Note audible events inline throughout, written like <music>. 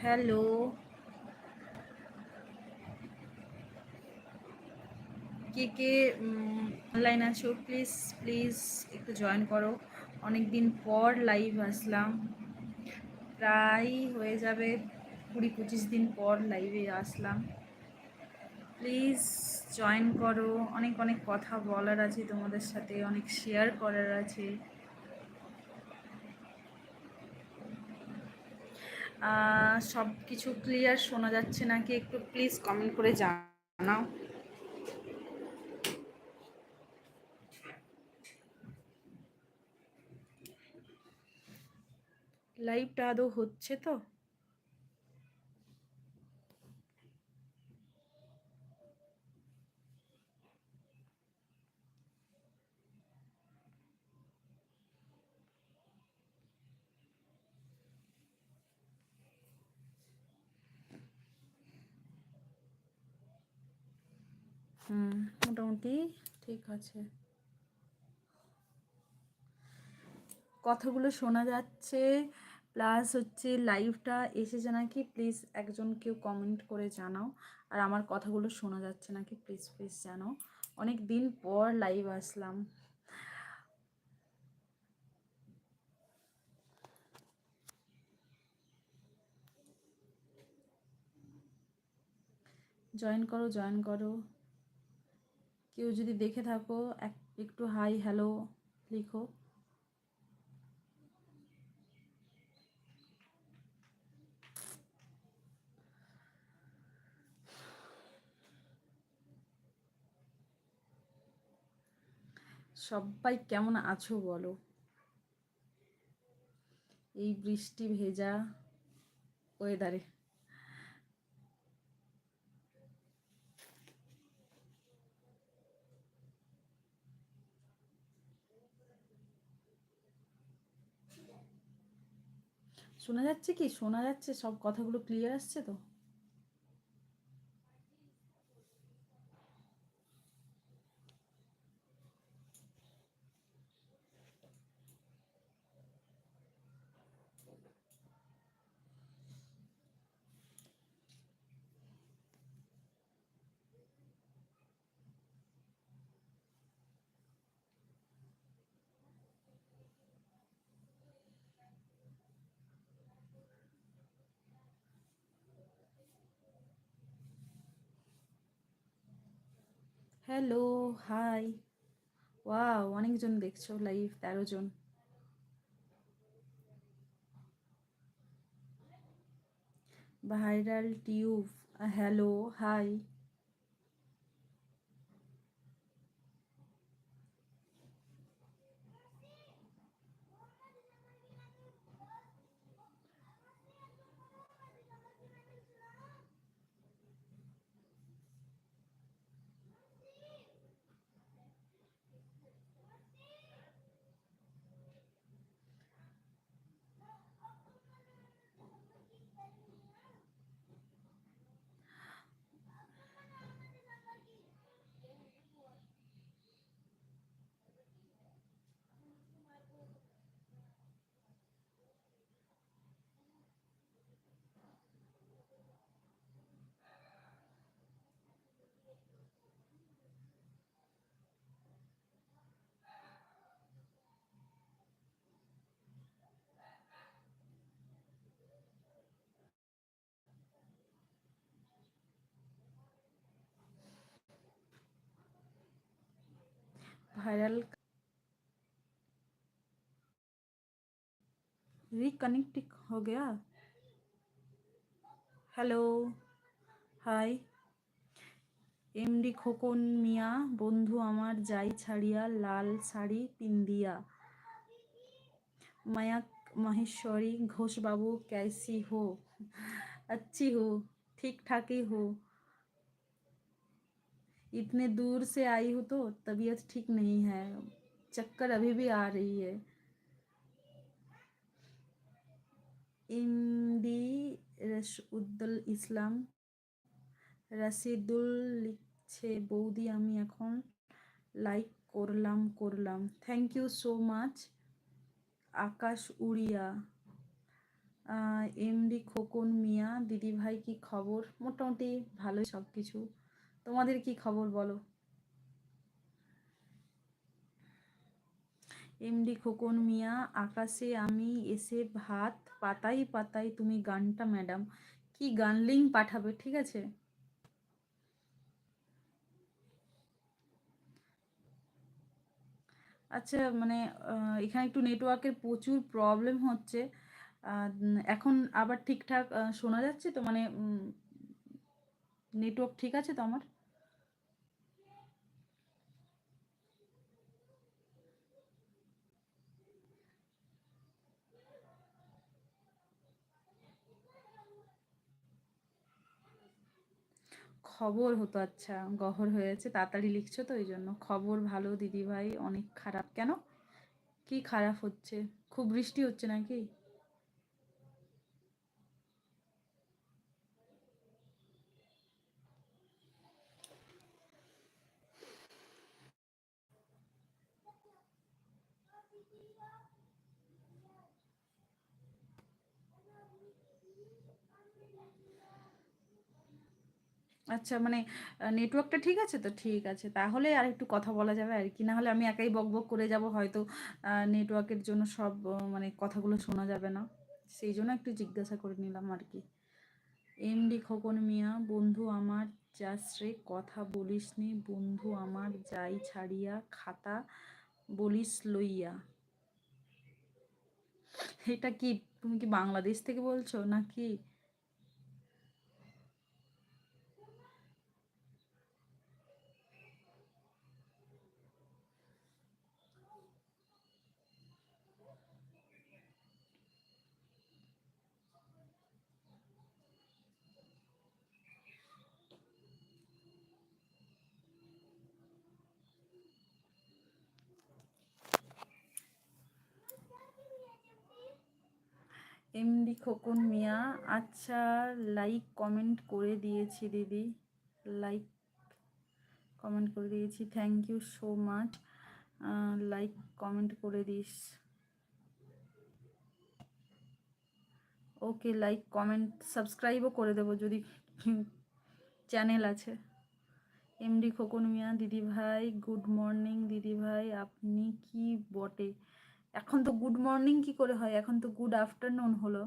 Hello. কে কে online আছো? প্লিজ প্লিজ একটু জয়েন করো। অনেক দিন পর লাইভ আসলাম। প্রায় হয়ে যাবে কুড়ি পঁচিশ দিন পর লাইভে আসলাম। প্লিজ জয়েন করো। অনেক অনেক কথা বলার আছে তোমাদের সাথে, অনেক শেয়ার করার আছে। সব কিছু ক্লিয়ার শোনা যাচ্ছে নাকি? একটু প্লিজ কমেন্ট করে জানাও। লাইভটা আদৌ হচ্ছে তো? ঠিক আছে। কথাগুলো শোনা যাচ্ছে প্লাস হচ্ছে লাইভটা এসেছে নাকি? প্লিজ একজন কেউ কমেন্ট করে জানাও। আর আমার কথাগুলো শোনা যাচ্ছে নাকি? প্লিজ প্লিজ জানাও। অনেক দিন পর লাইভ আসলাম। জয়েন করো জয়েন করো। কেউ যদি দেখে থাকো, এক, একটু হাই হ্যালো লিখো। সবাই কেমন আছো বলো? এই বৃষ্টি ভেজা ওয়েদারে শোনা যাচ্ছে কি শোনা যাচ্ছে সব কথাগুলো ক্লিয়ার আসছে তো হ্যালো হাই ওয়াও অনেকজন দেখছ লাইভ তেরো জন। Viral tube hello hi viral reconnect हो गया hello hi MD Khokon Mia বন্ধু আমার যাই ছাড়িয়া লাল শাড়ি পিন্দিয়া মায়াক माहेश्वरी घोष बाबू कैसी हो अच्छी हो ठीक ठाक ही हो इतने दूर से आई हूँ तो तबीयत ठीक नहीं है चक्कर अभी भी आ रही है ইমডি উদ্দুল ইসলাম রাশিদুল লিখছে বৌদি আমি এখন লাইক করলাম করলাম thank you so much Akash Oriya MD Khokon মিয়া দিদি ভাই কি খবর মোটামুটি ভালোই সব কিছু তোমাদের কি খবর বলো? এমডি খোকন মিয়া, আকাশে আমি এসে ভাত, পাতাই পাতাই তুমি গানটা, ম্যাডাম। কি গান লিঙ্ক পাঠাবে, ঠিক আছে? আচ্ছা মানে এখানে একটু নেটওয়ার্কের প্রচুর প্রবলেম হচ্ছে। এখন আবার ঠিকঠাক শোনা যাচ্ছে তো? মানে নেটওয়ার্ক ঠিক আছে তো আমার? খবর হতো আচ্ছা গহর হয়েছে, তাড়াতাড়ি লিখছো তো ওই জন্য খবর ভালো দিদি ভাই অনেক খারাপ। কেন? কি খারাপ হচ্ছে? খুব বৃষ্টি হচ্ছে নাকি? আচ্ছা মানে নেটওয়ার্কটা ঠিক আছে তো? ঠিক আছে। তাহলে আর একটু কথা বলা যাবে আর কি। না হলে আমি একাই বক বক করে যাব, হয়তো নেটওয়ার্কের জন্য সব মানে কথাগুলো শোনা যাবে না। সেই জন্য একটু জিজ্ঞাসা করে নিলাম আর কি। এমডি খোকন মিয়া, বন্ধু আমার যাশ্রে কথা বলিস নি। বন্ধু আমার, যাই ছাড়িয়া খাতা বলিস লইয়া। এটা কি, তুমি কি বাংলাদেশ থেকে বলছো নাকি? এমডি খোকন মিয়া আচ্ছা লাইক কমেন্ট করে দিয়েছি দিদি। লাইক কমেন্ট করে দিয়েছি। Thank you so much like comment করে দিস। ওকে লাইক কমেন্ট সাবস্ক্রাইবও করে দেবো যদি চ্যানেল আছে। এমডি খোকন মিয়া, দিদি ভাই গুড মর্নিং দিদি ভাই, আপনি কি বটে? এখন তো গুড মর্নিং কি করে হয়? এখন তো গুড আফটারনুন হলো।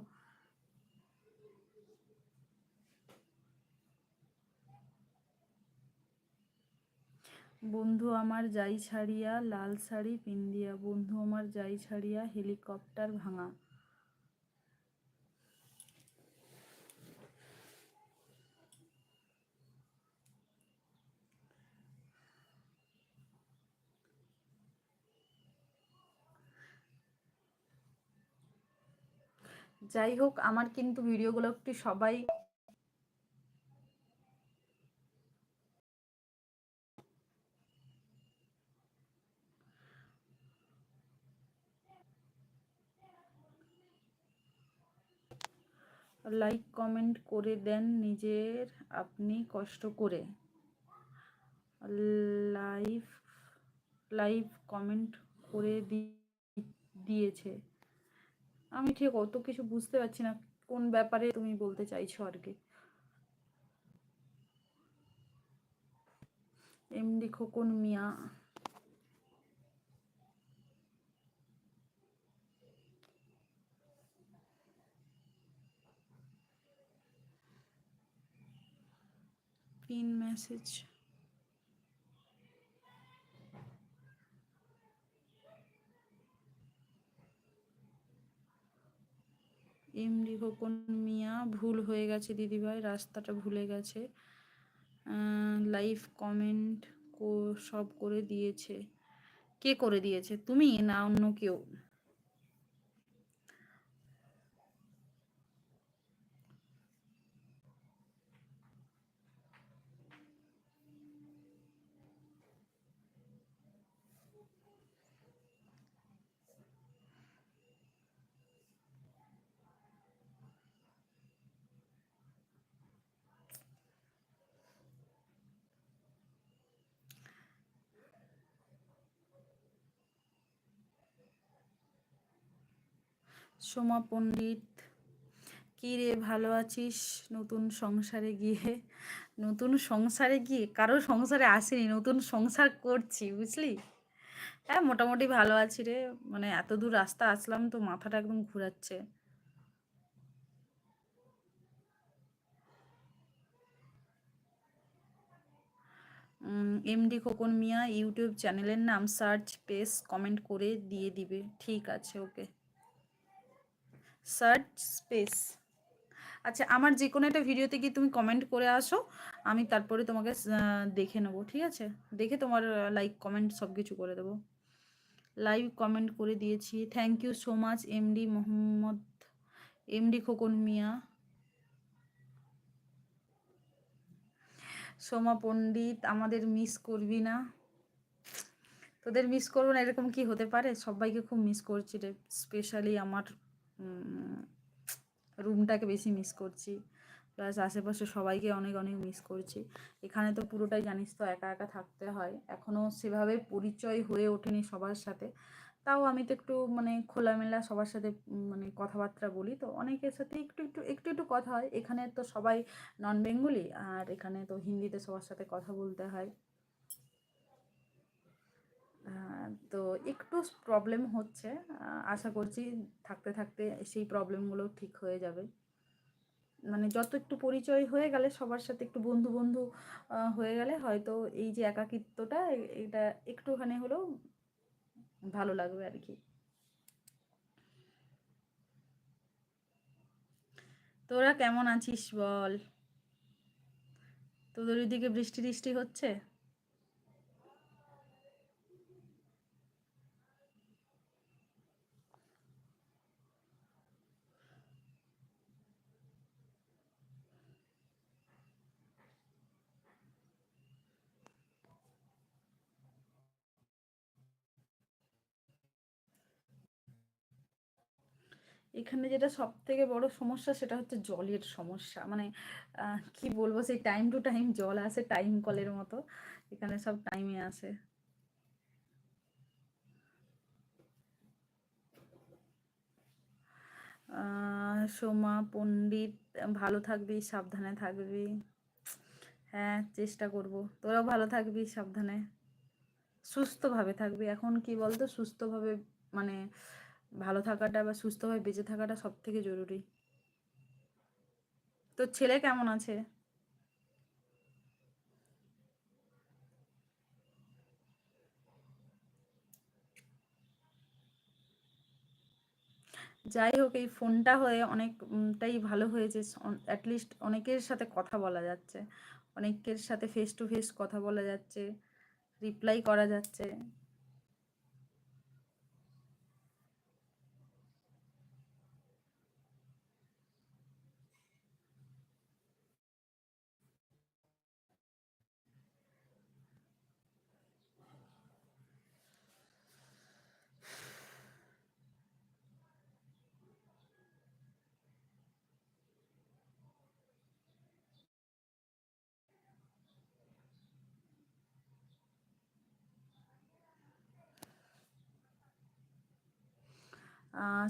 বন্ধু আমার যাই ছাড়িয়া, লাল শাড়ি পিন্দিয়া বন্ধু আমার যাই ছাড়িয়া, হেলিকপ্টার ভাঙা। যাই হোক, আমার কিন্তু ভিডিওগুলো একটু সবাই লাইক কমেন্ট করে দেন নিজের, আপনি কষ্ট করে। লাইভ লাইভ কমেন্ট করে দিয়েছে। আমি ঠিক অত কিছু বুঝতে পারছি না, কোন ব্যাপারে তুমি বলতে চাইছো আর কি। MD Khokon Mia. Pin message. MD Khokon Mia, ভুল হয়ে গেছে দিদিভাই, রাস্তাটা ভুলে গেছে। লাইভ কমেন্ট সব করে দিয়েছে। কে করে দিয়েছে? তুমি না অন্য কেউ। সোমা পণ্ডিত, কী রে ভালো আছিস? নতুন সংসারে গিয়ে, নতুন সংসারে গিয়ে, কারও সংসারে আসেনি, নতুন সংসার করছি, বুঝলি? হ্যাঁ মোটামুটি ভালো আছি রে। মানে এত দূর রাস্তা আসলাম তো মাথাটা একদম ঘুরাচ্ছে। এমডি খোকন মিয়া, ইউটিউব চ্যানেলের নাম সার্চ পেস কমেন্ট করে দিয়ে দিবে। ঠিক আছে, ওকে। Search space. আচ্ছা আমার যে কোনো একটা ভিডিওতে গিয়ে তুমি কমেন্ট করে আসো, আমি তারপরে তোমাকে দেখে নেব, ঠিক আছে? দেখে তোমার লাইক কমেন্ট সব কিছু করে দেবো। লাইভ কমেন্ট করে দিয়েছি। Thank you so much MD Mohammad MD Khokon Mia. Soma Pandit, আমাদের মিস করবি না। তোদের মিস করব না, এরকম কি হতে পারে? সবাইকে খুব মিস করছি রে স্পেশালি আমার রুমটাকে বেশি মিস করছি। প্লাস আশেপাশে সবাইকে অনেক অনেক মিস করছি। এখানে তো পুরোটাই জানিস তো একা একা থাকতে হয়। এখনও সেভাবে পরিচয় হয়ে ওঠেনি সবার সাথে। তাও আমি তো একটু মানে খোলামেলা সবার সাথে মানে কথাবার্তা বলি। তো অনেকের সাথে একটু একটু একটু একটু কথা হয়। এখানে তো সবাই নন বেঙ্গলি আর এখানে তো হিন্দিতে সবার সাথে কথা বলতে হয়। তো একটু প্রবলেম হচ্ছে। আশা করছি থাকতে থাকতে সেই প্রবলেমগুলো ঠিক হয়ে যাবে। মানে যত একটু পরিচয় হয়ে গেলে সবার সাথে একটু বন্ধু বন্ধু হয়ে গেলে হয়তো এই যে একাকিত্বটা, এটা একটুখানি হলেও ভালো লাগবে আর কি। তোরা কেমন আছিস বল? তোদের ওইদিকে বৃষ্টি টিষ্টি হচ্ছে? এখানে যেটা সব থেকে বড় সমস্যা সেটা হচ্ছে জলের সমস্যা। মানে কি বলব? সেই টাইম টু টাইম জল আসে টাইম কলের মতো। এখানে সব টাইমে আসে। সোমা, পণ্ডিত, ভালো থাকবি, সাবধানে থাকবি। হ্যাঁ চেষ্টা করব। তোরাও ভালো থাকবি, সাবধানে। সুস্থভাবে থাকবি। এখন কি বলতো? সুস্থভাবে মানে ভালো থাকাটা বা সুস্থভাবে বেঁচে থাকাটা সব থেকে জরুরি। তোর ছেলে কেমন আছে? যাই হোক, এই ফোনটা হয়ে অনেকটাই ভালো হয়েছে। অ্যাটলিস্ট অনেকের সাথে কথা বলা যাচ্ছে। অনেকের সাথে ফেস টু ফেস কথা বলা যাচ্ছে। রিপ্লাই করা যাচ্ছে।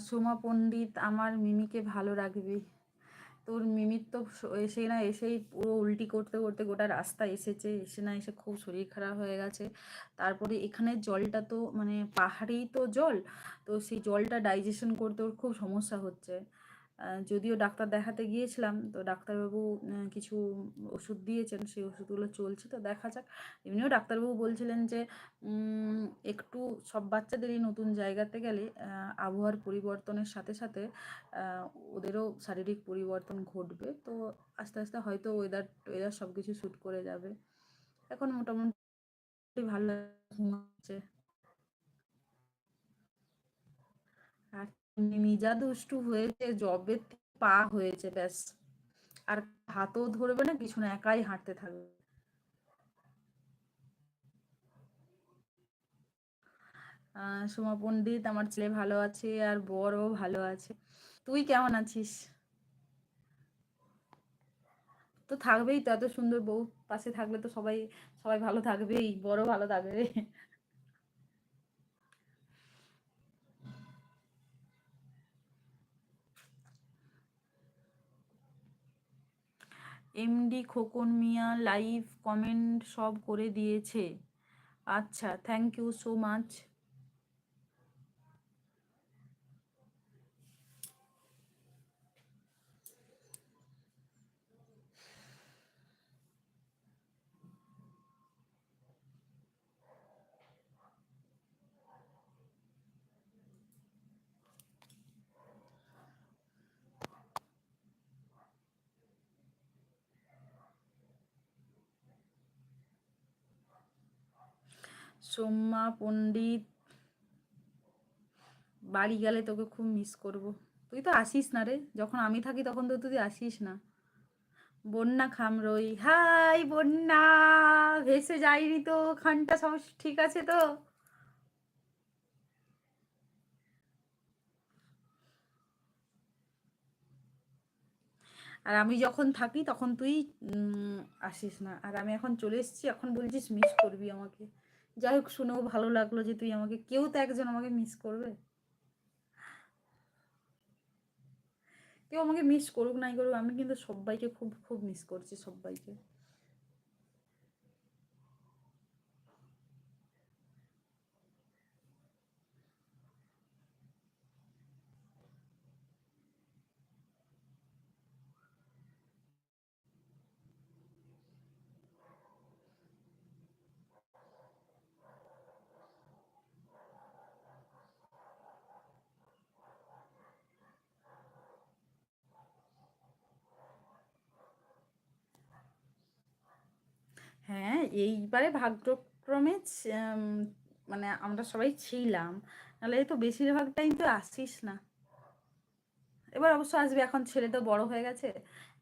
সোমা পণ্ডিত, আমার মিমিকে ভালো রাখবি। তোর মিমির তো এসে না, এসেই পুরো উল্টি করতে করতে গোটা রাস্তা এসেছে, এসে না এসে খুব শরীর খারাপ হয়ে গেছে। তারপরে এখানে জলটা তো মানে পাহাড়েই তো জল, তো সেই জলটা ডাইজেশন করতে ওর খুব সমস্যা হচ্ছে। যদিও ডাক্তার দেখাতে গিয়েছিলাম, তো ডাক্তারবাবু কিছু ওষুধ দিয়েছেন, সেই ওষুধগুলো চলছে, তো দেখা যাক। এমনিও ডাক্তারবাবু বলছিলেন যে একটু সব বাচ্চাদেরই নতুন জায়গাতে গেলে আবহাওয়ার পরিবর্তনের সাথে সাথে ওদেরও শারীরিক পরিবর্তন ঘটবে, তো আস্তে আস্তে হয়তো ওয়েদার ওয়েদার সব কিছু শ্যুট করে যাবে। এখন মোটামুটি ভালো হচ্ছে আর নিজা দুষ্টু হয়েছে জবে পা হয়েছে, ব্যাস। আর হাতও ধরবে না কিছু না একাই হাঁটতে থাকবে। সোমা পণ্ডিত, আমার ছেলে ভালো আছে আর বড়ও ভালো আছে। তুই কেমন আছিস? তো থাকবেই তো, এত সুন্দর বউ, পাশে থাকলে তো সবাই সবাই ভালো থাকবেই বড় ভালো থাকবে। MD Khokon Mia live comment সব করে দিয়েছে। আচ্ছা থ্যাংক ইউ সো মাচ সোম্মা, পণ্ডিত, বাড়ি গেলে তোকে খুব মিস করব। তুই তো আসিস না রে। যখন আমি থাকি তখন তো তুই আসিস না। বন্যা খামরই। হাই বন্যা! ভেসে যায়নি তো খানটা সমস্যা ঠিক আছে তো? আর আমি যখন থাকি তখন তুই আসিস না। আর আমি এখন চলে এসেছি। এখন বলছিস মিস করবি আমাকে। যাই হোক, শুনেও ভালো লাগল যে তুই আমাকে, কেউ তো একজন আমাকে মিস করবে। কেউ আমাকে মিস করুক, নাই করুক, আমি কিন্তু সবাইকে খুব খুব মিস করছি, সবাইকে হ্যাঁ এইবারে ভাগ্যক্রমে মানে আমরা সবাই ছিলাম। নাহলে তো বেশিরভাগ টাইম তো আসিস না। এবার অবশ্য আসবে, এখন ছেলে তো বড় হয়ে গেছে।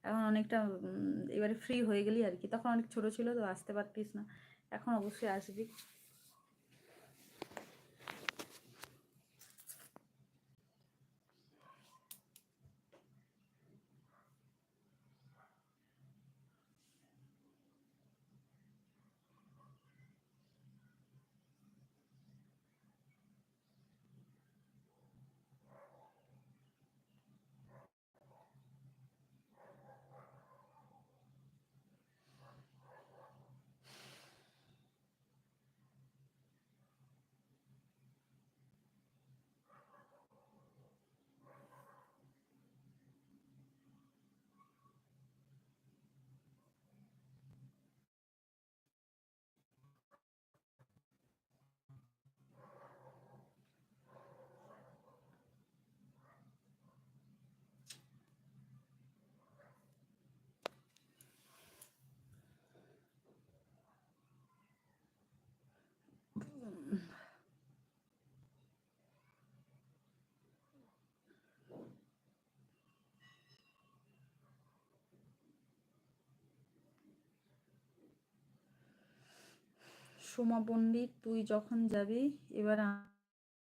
এখন অনেকটা এবারে ফ্রি হয়ে গেলি আর কি। তখন অনেক ছোট ছিল তো, আসতে পারতিস না। এখন অবশ্যই আসবি। সোমা পণ্ডিত, তুই যখন যাবি, এবার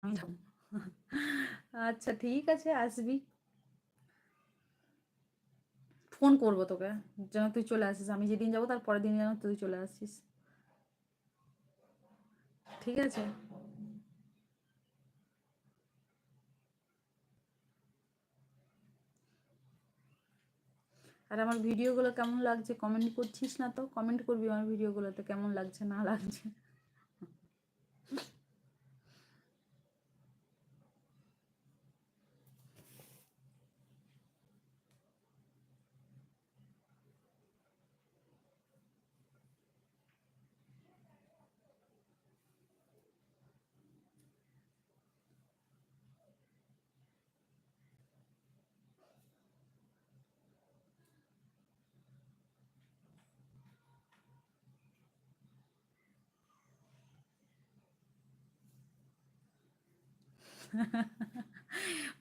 আমি আচ্ছা ঠিক আছে, আসবি। ফোন করব তোকে, যেন তুই চলে আসিস। আমি যেদিন যাব, তার পরের দিন যেন তুই চলে আসিস। ঠিক আছে? আর আমার ভিডিওগুলো কেমন লাগছে? কমেন্ট করছিস না তো? কমেন্ট করবি আমার ভিডিওগুলোতে কেমন লাগছে, না লাগছে?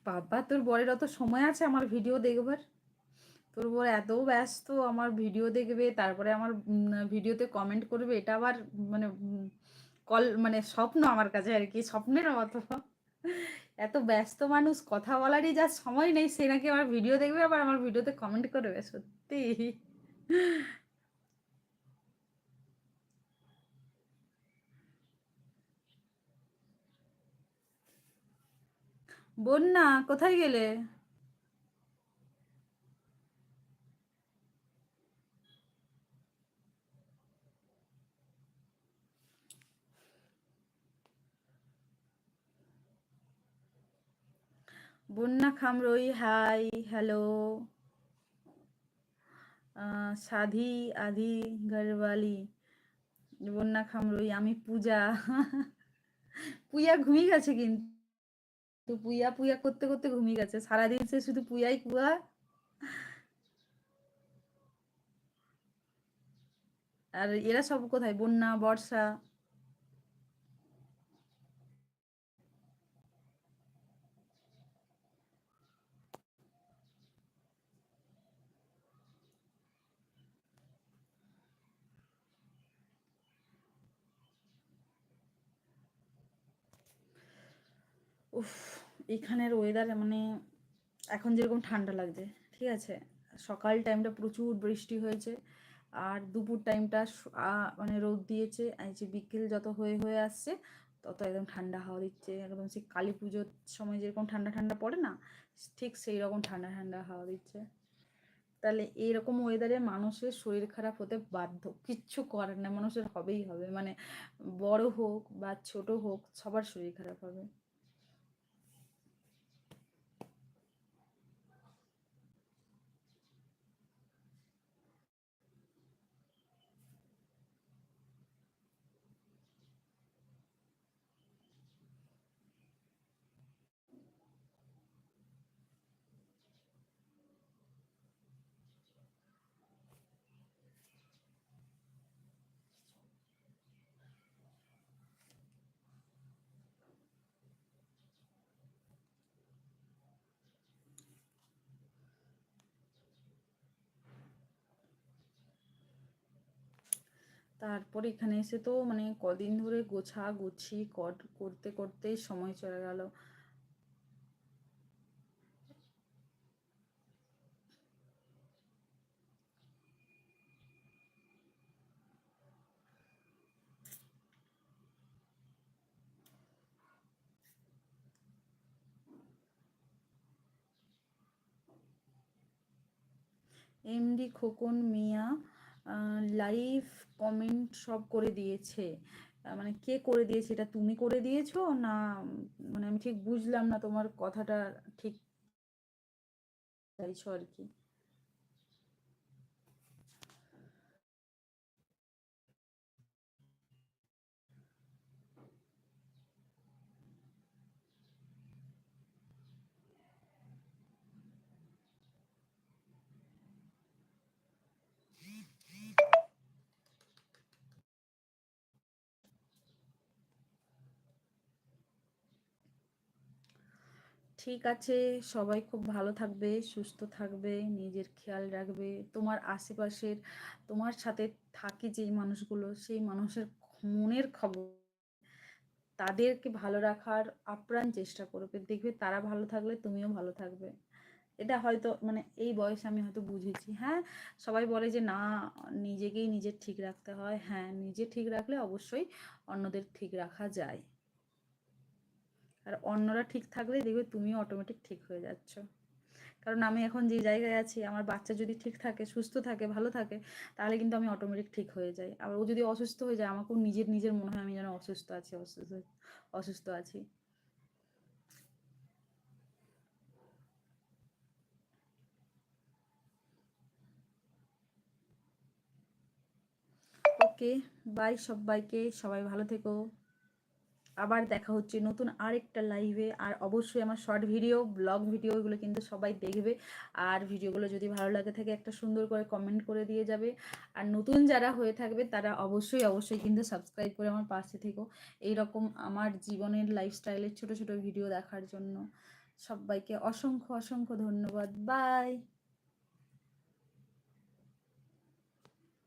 বাবা, তোর বরের অত সময় আছে আমার ভিডিও দেখবার? তোর বর এত ব্যস্ত, আমার ভিডিও দেখবে, তারপরে আমার ভিডিওতে কমেন্ট করবে, এটা আবার মানে কল মানে স্বপ্ন আমার কাছে আর কি, স্বপ্নের মতো। এত ব্যস্ত মানুষ, কথা বলারই যা সময় নেই, সে নাকি আমার ভিডিও দেখবে, আবার আমার ভিডিওতে কমেন্ট করবে, সত্যি। বন্যা, কোথায় গেলে? বন্যা খামরই, হাই, হ্যালো। সাধি, আধি, গরওয়ালি। বন্যা খামরই, আমি পূজা। <laughs> পূজা ঘুমিয়ে গেছে কিন্তু। পুইয়া পুইয়া করতে করতে ঘুমিয়ে গেছে। সারাদিন সে শুধু পুইয়াই কুয়া। আর এরা সব কোথায়? বন্যা, বর্ষা। উফ। এখানের ওয়েদার মানে এখন যেরকম ঠান্ডা লাগছে, ঠিক আছে? সকাল টাইমটা প্রচুর বৃষ্টি হয়েছে, আর দুপুর টাইমটা মানে রোদ দিয়েছে এই যে বিকেল যত হয়ে হয়ে আসছে, তত একদম ঠান্ডা হাওয়া দিচ্ছে। একদম সেই কালী পুজোর সময় যেরকম ঠান্ডা ঠান্ডা পড়ে না, ঠিক সেই রকম ঠান্ডা ঠান্ডা হাওয়া দিচ্ছে। তাহলে এইরকম ওয়েদারে মানুষের শরীর খারাপ হতে বাধ্য, কিচ্ছু করার না, মানুষের হবেই হবে। মানে বড় হোক বা ছোট হোক, সবার শরীর খারাপ হবে। তারপর এখানে এসে তো মানে কদিন ধরে গোছা গুছি করতে করতেই সময় চলে গেল। MD Khokon Mia live comment সব করে দিয়েছে। মানে কে করে দিয়েছে এটা তুমি করে দিয়েছ না মানে আমি ঠিক বুঝলাম না তোমার কথাটা ঠিক। চাইছো আর কি। ঠিক আছে, সবাই খুব ভালো থাকবে, সুস্থ থাকবে, নিজের খেয়াল রাখবে। তোমার আশেপাশের, তোমার সাথে থাকে যেই মানুষগুলো, সেই মানুষের মনের খবর তাদেরকে ভালো রাখার আপ্রাণ চেষ্টা করবে। দেখবে তারা ভালো থাকলে তুমিও ভালো থাকবে। এটা হয়তো মানে এই বয়সে আমি হয়তো বুঝেছি। হ্যাঁ সবাই বলে যে, না, নিজেকেই নিজের ঠিক রাখতে হয়। হ্যাঁ নিজে ঠিক রাখলে অবশ্যই অন্যদের ঠিক রাখা যায়। আর অন্যরা ঠিক থাকলে দেখবে তুমিও অটোমেটিক ঠিক হয়ে যাচ্ছ। কারণ আমি এখন যে জায়গায় আছি, আমার বাচ্চা যদি ঠিক থাকে, সুস্থ থাকে, ভালো থাকে, তাহলে কিন্তু আমি অটোমেটিক ঠিক হয়ে যাই। আর ও যদি অসুস্থ হয়ে যায়, আমাকেও নিজের নিজের মনে হয় আমি যেন অসুস্থ আছি, অসুস্থ অসুস্থ আছি। ওকে বাই সবাইকে, সবাই ভালো থেকো। আবার দেখা হচ্ছে নতুন আরেকটা লাইভে আর অবশ্যই আমার শর্ট ভিডিও ব্লগ ভিডিও এগুলো কিন্তু সবাই দেখবে। আর ভিডিওগুলো যদি ভালো লাগে থাকে, একটা সুন্দর করে কমেন্ট করে দিয়ে যাবে। আর নতুন যারা হয়ে থাকবে, তারা অবশ্যই অবশ্যই কিন্তু সাবস্ক্রাইব করে আমার পাশে থেকো। এইরকম আমার জীবনের লাইফস্টাইলের ছোট ছোট ভিডিও দেখার জন্য সবাইকে অসংখ্য অসংখ্য ধন্যবাদ। বাই